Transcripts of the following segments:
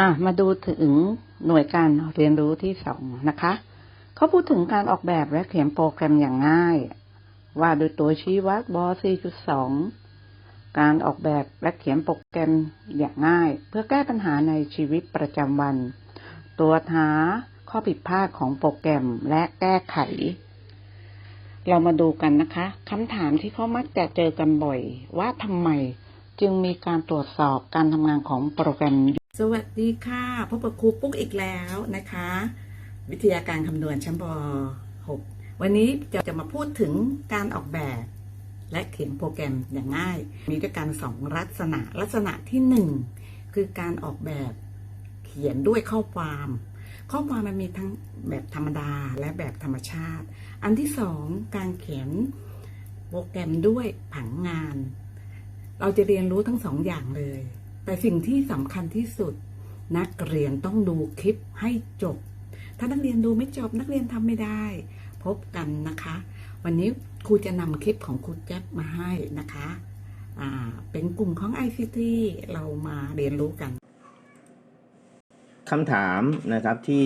อะมาดูถึงหน่วยการเรียนรู้ที่สองนะคะ เขาพูดถึงการออกแบบและเขียนโปรแกรมอย่างง่าย ว่าโดยตัวชี้วัดบอ4.2 การออกแบบและเขียนโปรแกรมอย่างง่าย เพื่อแก้ปัญหาในชีวิตประจำวันตรวหาข้อผิดพลาดของโปรแกรมและแก้ไข เรามาดูกันนะคะคำถามที่เขามักจะเจอกันบ่อย ว่าทำไมจึงมีการตรวจสอบการทำงานของโปรแกรม สวัสดีค่ะพบกับครูปุ๊กอีกแล้วนะคะ วิทยาการคำนวณชั้นป .6 วันนี้จะจะมาพูดถึงการออกแบบ และเขียนโปรแกรมอย่างง่าย มีด้วยกันสองลักษณะลักษณะที่หนึ่งคือการออกแบบเขียนด้วยข้อความ ข้อความมันมีทั้งแบบธรรมดาและแบบธรรมชาติ อันที่สองการเขียนโปรแกรมด้วยผังงาน เราจะเรียนรู้ทั้งสองอย่างเลย แต่สิ่งที่สำคัญที่สุด นักเรียนต้องดูคลิปให้จบ ถ้านักเรียนดูไม่จบนักเรียนทำไม่ได้ พบกันนะคะ วันนี้ครูจะนำคลิปของครูแจ๊บมาให้นะคะเป็นกลุ่มของ ICT เรามาเรียนรู้กันคำถามนะครับที่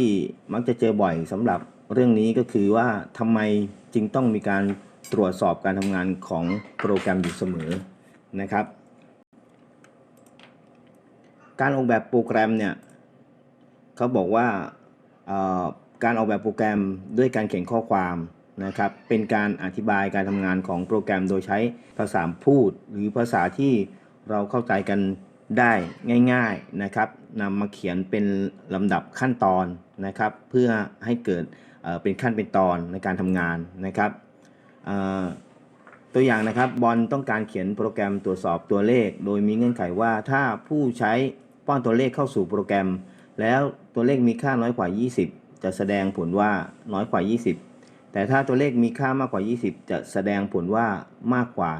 มักจะเจอบ่อยสำหรับเรื่องนี้ก็คือว่าทำไมจึงต้องมีการตรวจสอบการทำงานของโปรแกรมอยู่เสมอนะครับ การออกแบบโปรแกรมเนี่ยเขาบอกว่าการออกแบบโปรแกรมด้วยการเขียนข้อความนะครับเป็นการอธิบายการทำงานของโปรแกรมโดยใช้ภาษาพูด หรือภาษาที่เราเข้าใจกันได้ง่ายๆนะครับนำมาเขียนเป็นลำดับขั้นตอนนะครับเพื่อให้เกิดเป็นขั้นเป็นตอนในการทำงานนะครับตัวอย่างนะครับบอลต้องการเขียนโปรแกรมตรวจสอบตัวเลข โดยมีเงื่อนไขว่าถ้าผู้ใช้ ป้อนตัวเลขเข้าสู่โปรแกรม แล้วตัวเลขมีค่าน้อยกว่า 20 จะแสดงผลว่าน้อยกว่า 20 แต่ถ้าตัวเลขมีค่ามากกว่า 20 จะแสดงผลว่ามากกว่า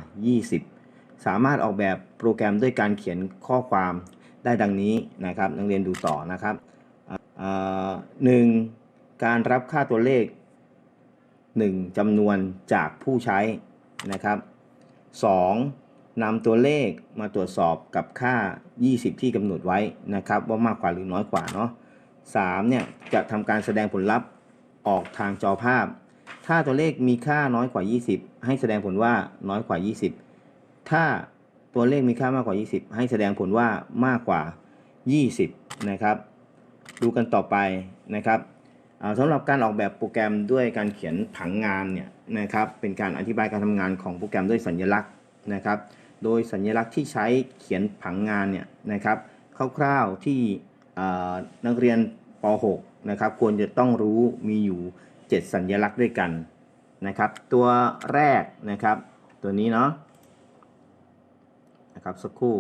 20 สามารถออกแบบโปรแกรมด้วยการเขียนข้อความได้ดังนี้นะครับนักเรียนดูต่อนะครับหนึ่งการรับค่าตัวเลข 1จำนวนจากผู้ใช้นะครับ 2. นำตัวเลขมาตรวจสอบกับค่า 20 ที่กำหนดไว้นะครับว่ามากกว่าหรือน้อยกว่าเนาะ 3. เนี่ยจะทำการแสดงผลลัพธ์ออกทางจอภาพ ถ้าตัวเลขมีค่าน้อยกว่า 20 ให้แสดงผลว่าน้อยกว่า 20 ถ้าตัวเลขมีค่ามากกว่า 20 ให้แสดงผลว่ามากกว่า 20 นะครับ ดูกันต่อไปนะครับสำหรับการออกแบบโปรแกรมด้วยการเขียนผังงานเนี่ยนะครับเป็นการอธิบายการทำงานของโปรแกรมด้วยสัญลักษณ์นะครับ โดยสัญลักษณ์ที่ใช้เขียนผังงานเนี่ยนะครับคร่าวๆที่นักเรียนป .6 นะครับควรจะต้องรู้มีอยู่ 7 สัญลักษณ์ด้วยกันนะครับตัวแรกนะครับตัวนี้เนาะนะครับสักครู่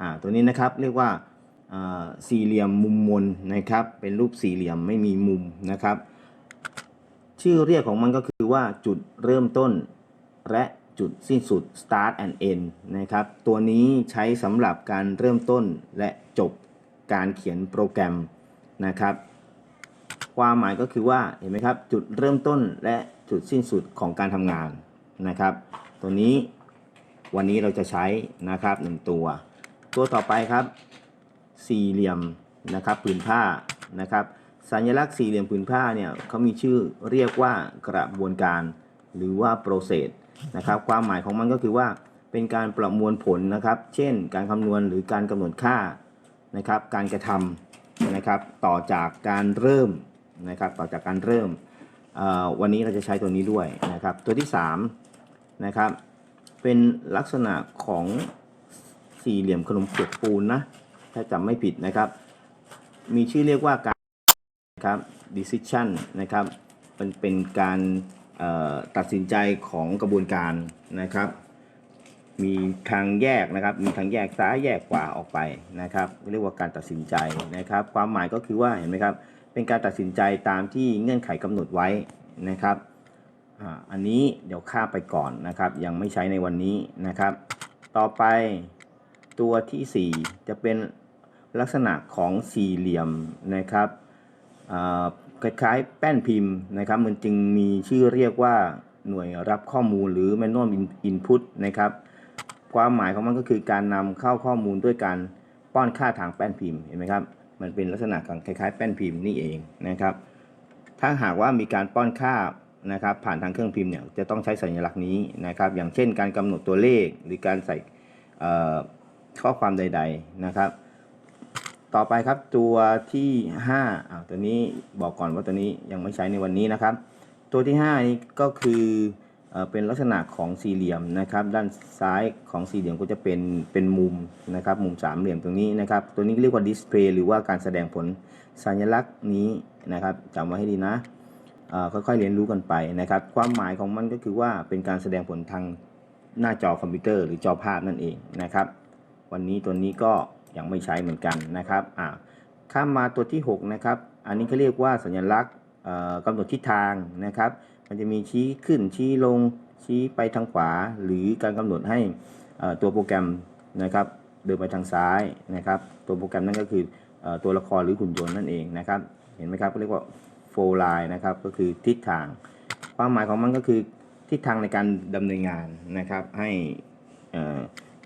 อ่าตัวนี้นะครับเรียกว่าสี่เหลี่ยมมุมมนนะครับเป็นรูปสี่เหลี่ยมไม่มีมุมนะครับ ชื่อเรียกของมันก็คือว่าจุดเริ่มต้นและ จุดสิ้นสุด start and end นะครับ ตัวนี้ใช้สำหรับการเริ่มต้นและจบการเขียนโปรแกรมนะครับ ความหมายก็คือว่าเห็นไหมครับ จุดเริ่มต้นและจุดสิ้นสุดของการทำงานนะครับ ตัวนี้วันนี้เราจะใช้นะครับหนึ่งตัว ตัวต่อไปครับ สี่เหลี่ยมนะครับผืนผ้านะครับ สัญลักษณ์สี่เหลี่ยมผืนผ้าเนี่ยเขามีชื่อเรียกว่ากระบวนการ หรือว่า process นะครับ ความหมายของมันก็คือว่าเป็นการประมวลผลนะครับ เช่น การคำนวณหรือการกำหนดค่านะครับ การกระทำนะครับ ต่อจากการเริ่มนะครับ ต่อจากการเริ่ม วันนี้เราจะใช้ตัวนี้ด้วยนะครับ ตัวที่3นะครับเป็นลักษณะของสี่เหลี่ยมขนมเปียกปูนนะถ้าจำไม่ผิดนะครับ มีชื่อเรียกว่าการนะครับ decision นะครับเป็นเป็นการ ตัดสินใจของกระบวนการนะครับ มีทางแยกนะครับ มีทางแยกซ้ายแยกขวาออกไปนะครับ เรียกว่าการตัดสินใจนะครับ ความหมายก็คือว่าเห็นไหมครับ เป็นการตัดสินใจตามที่เงื่อนไขกำหนดไว้นะครับอันนี้เดี๋ยวข้าไปก่อนนะครับ ยังไม่ใช้ในวันนี้นะครับ ต่อไปตัวทีสี่4 จะเป็นลักษณะของสี่เหลี่ยมนะครับอ่า คล้ายๆ แป้นพิมพ์นะครับ มันจึงมีชื่อเรียกว่าหน่วยรับข้อมูลหรือ manual input นะครับ ความหมายของมันก็คือการนำเข้าข้อมูลด้วยการป้อนค่าทางแป้นพิมพ์เห็นไหมครับ มันเป็นลักษณะของคล้ายๆ แป้นพิมพ์นี่เองนะครับ ถ้าหากว่ามีการป้อนค่านะครับ ผ่านทางเครื่องพิมพ์เนี่ยจะต้องใช้สัญลักษณ์นี้นะครับ อย่างเช่น การกำหนดตัวเลขหรือการใส่ข้อความใด ๆนะครับ ต่อไปครับตัวที่5อ่าตัวนี้บอกก่อนว่าตัวนี้ยังไม่ใช้ในวันนี้นะครับ ตัวที่ 5 นี้ก็คือเอเป็นลักษณะของสี่เหลี่ยมนะครับ ด้านซ้ายของสี่เหลี่ยมก็จะเป็นเป็นมุมนะครับ มุมสามเหลี่ยมตรงนี้นะครับ ตัวนี้เรียกว่าดิสเพลย์หรือว่าการแสดงผลสัญลักษณ์นี้นะครับจำไว้ให้ดีนะค่อยๆเรียนรู้กันไปนะครับ ความหมายของมันก็คือว่าเป็นการแสดงผลทางหน้าจอคอมพิวเตอร์หรือจอภาพนั่นเองนะครับ วันนี้ตัวนี้ก็ ยังไม่ใช้เหมือนกันนะครับอ่าข้ามมาตัวที่6นะครับอันนี้เขาเรียกว่าสัญลักษณ์เอ่อกำหนดทิศทางนะครับ มันจะมีชี้ขึ้นชี้ลงชี้ไปทางขวา หรือการกำหนดให้ตัวโปรแกรมนะครับเดินไปทางซ้ายนะครับ ตัวโปรแกรมนั่นก็คือออตัวละครหรือหุ่นยนต์นั่นเองนะครับ เห็นไหมครับเรียกว่าโฟลายนะครับก็คือทิศทาง ความหมายของมันก็คือทิศทางในการดำเนินงานนะครับให้อ่อ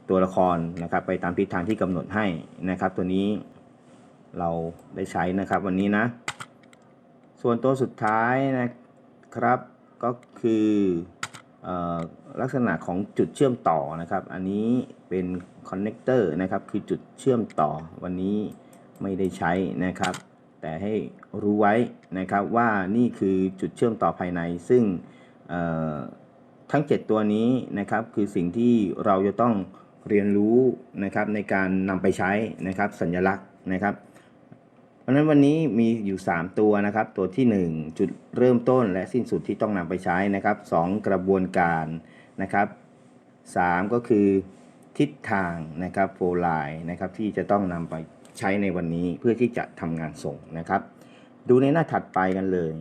ตัวละครนะครับ ไปตามทิศทางที่กำหนดให้นะครับ ตัวนี้เราได้ใช้นะครับวันนี้นะ ส่วนตัวสุดท้ายนะครับก็คืออลักษณะของจุดเชื่อมต่อนะครับ อันนี้เป็นคอนเนคเตอร์นะครับ คือจุดเชื่อมต่อวันนี้ไม่ได้ใช้นะครับ แต่ให้รู้ไว้นะครับว่านี่คือจุดเชื่อมต่อภายใน ซึ่งทั้ง 7 ตัวนี้นะครับ คือสิ่งที่เราจะต้อง เรียนรู้นะครับในการนำไปใช้นะครับสัญลักษณ์นะครับเพราะฉะนั้นวันนี้มีอยู่ 3 ตัวนะครับ ตัวที่ 1 จุดเริ่มต้นและสิ้นสุดที่ต้องนำไปใช้นะครับ2กระบวนการนะครับ3ก็คือทิศทางนะครับโฟลายนะครับที่จะต้องนำไปใช้ในวันนี้เพื่อที่จะทำงานส่งนะครับ ดูในหน้าถัดไปกันเลย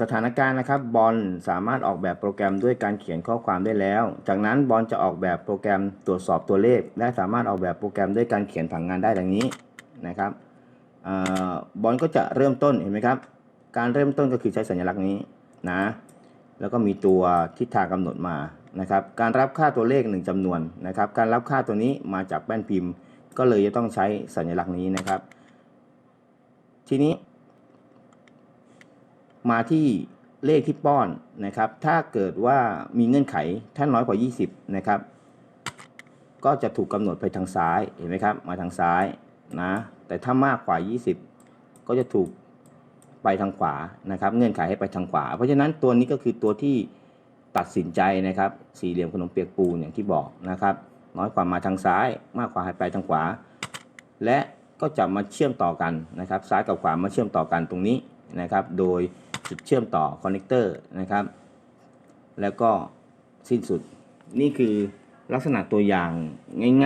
สถานการณ์นะครับบอลสามารถออกแบบโปรแกรมด้วยการเขียนข้อความได้แล้ว จากนั้นบอลจะออกแบบโปรแกรมตรวจสอบตัวเลข และสามารถออกแบบโปรแกรมด้วยการเขียนผังงานได้ดังนี้นะครับบอลก็จะเริ่มต้นเห็นไหมครับ การเริ่มต้นก็คือใช้สัญลักษณ์นี้นะแล้วก็มีตัวทิศทางกำหนดมานะครับ การรับค่าตัวเลขหนึ่งจำนวนนะครับ การรับค่าตัวนี้มาจากแป้นพิมพ์ ก็เลยจะต้องใช้สัญลักษณ์นี้นะครับ ทีนี้ มาที่เลขที่ป้อนนะครับ ถ้าเกิดว่ามีเงื่อนไขถ้าน้อยกว่า 20 นะครับ ก็จะถูกกำหนดไปทางซ้ายเห็นไหมครับ มาทางซ้ายนะ แต่ถ้ามากกว่า 20 ก็จะถูกไปทางขวานะครับ เงื่อนไขให้ไปทางขวา เพราะฉะนั้นตัวนี้ก็คือตัวที่ตัดสินใจนะครับ สี่เหลี่ยมขนมเปียกปูนอย่างที่บอกนะครับ น้อยกว่ามาทางซ้าย มากกว่าให้ไปทางขวา และก็จะมาเชื่อมต่อกันนะครับ ซ้ายกับขวามาเชื่อมต่อกันตรงนี้นะครับ โดย จุดเชื่อมต่อคอนเนคเตอร์นะครับ แล้วก็สิ้นสุดนี่คือลักษณะตัวอย่าง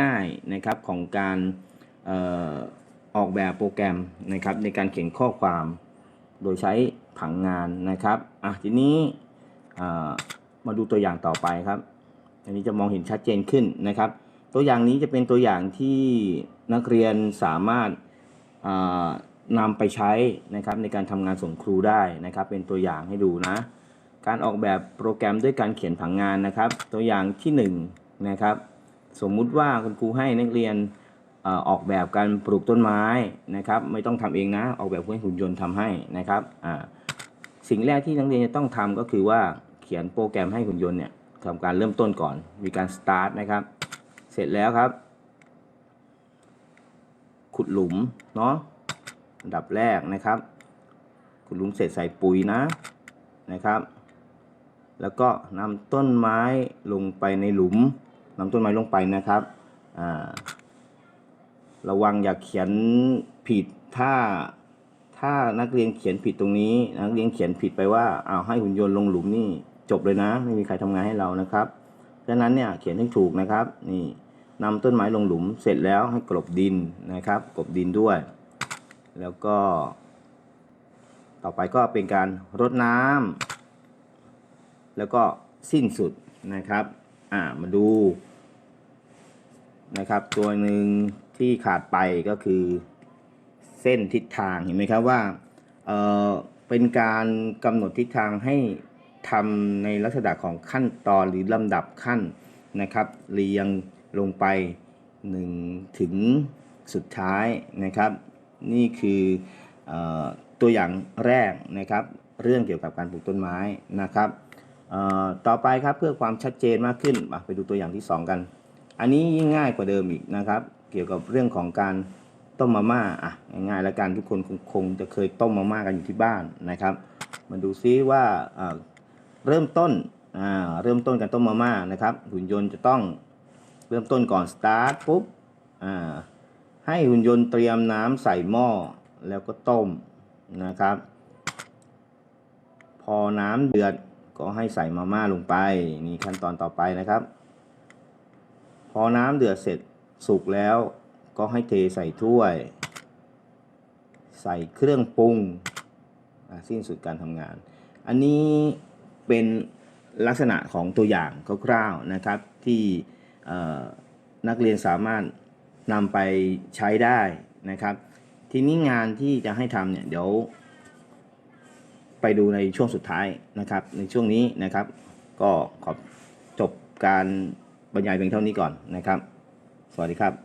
ง่ายๆนะครับของการออออกแบบโปรแกรมนะครับในการเขียนข้อความโดยใช้ผังงานนะครับอะทีนี้มาดูตัวอย่างต่อไปครับ อันนี้จะมองเห็นชัดเจนขึ้นนะครับ ตัวอย่างนี้จะเป็นตัวอย่างที่นักเรียนสามารถ นำไปใช้นะครับในการทำงานส่งครูได้นะครับ เป็นตัวอย่างให้ดูนะ การออกแบบโปรแกรมด้วยการเขียนผังงานนะครับ ตัวอย่างที่1นงนะครับ สมมุติว่าคุณครูให้นักเรียนออกแบบการปลูกต้นไม้นะครับ ไม่ต้องทำเองนะ ออกแบบให้หุ่นยนต์ทำให้นะครับสิ่งแรกที่นักเรียนจะต้องทำก็คือว่าเขียนโปรแกรมให้หุ่นยนต์เนี่ยทำการเริ่มต้นก่อน มีการ start นะครับ เสร็จแล้วครับ ขุดหลุมเนาะ อันดับแรกนะครับขุดหลุมเสร็จใส่ปุ๋ยนะนะครับ แล้วก็นำต้นไม้ลงไปในหลุมนำต้นไม้ลงไปนะครับอ่าระวังอย่าเขียนผิดถ้าถ้านักเรียนเขียนผิดตรงนี้ นักเรียนเขียนผิดไปว่าอ้าวให้หุ่นยนต์ลงหลุมนี่จบเลยนะ ไม่มีใครทำงานให้เรานะครับดังนั้นเนี่ยเขียนให้ถูกนะครับ นี่นำต้นไม้ลงหลุมเสร็จแล้วให้กลบดินนะครับ กลบดินด้วย แล้วก็ ต่อไปก็เป็นการรดน้ำแล้วก็สิ้นสุดนะครับอ่ามาดูนะครับ ตัวหนึ่งที่ขาดไปก็คือเส้นทิศทางเห็นไหมครับว่าเออเป็นการกำหนดทิศทางให้ทำในลักษณะของขั้นตอนหรือลำดับขั้นนะครับ เรียงลงไป1ถึงสุดท้ายนะครับ นี่คืออตัวอย่างแรกนะครับ เรื่องเกี่ยวกับการปลูกต้นไม้นะครับต่อไปครับเพื่อความชัดเจนมากขึ้นไปดูตัวอย่างที่ 2 กัน อันนี้ยิ่งง่ายกว่าเดิมอีกนะครับ เกี่ยวกับเรื่องของการต้มมาม่าอะง่ายๆแล้วกันทุกคนคงคงจะเคยต้มมาม่ากันอยู่ที่บ้านนะครับ มาดูซิว่าเริ่มต้นเริ่มต้นการต้มมาม่านะครับหุ่นยนต์จะต้องเริ่มต้นก่อนสตาร์ทปุ๊บ ให้หุ่นยนต์เตรียมน้ำใส่หม้อแล้วก็ต้มนะครับ พอน้ำเดือดก็ให้ใส่มาม่าลงไปนี่ขั้นตอนต่อไปนะครับ พอน้ำเดือดเสร็จสุกแล้วก็ให้เทใส่ถ้วย ใส่เครื่องปรุงสิ้นสุดการทำงาน อันนี้เป็นลักษณะของตัวอย่างคร่าวๆนะครับที่นักเรียนสามารถ นำไปใช้ได้นะครับ ทีนี้งานที่จะให้ทำเนี่ยเดี๋ยว ไปดูในช่วงสุดท้ายนะครับ ในช่วงนี้นะครับ ก็ขอจบการบรรยายเพียงเท่านี้ก่อนนะครับ สวัสดีครับ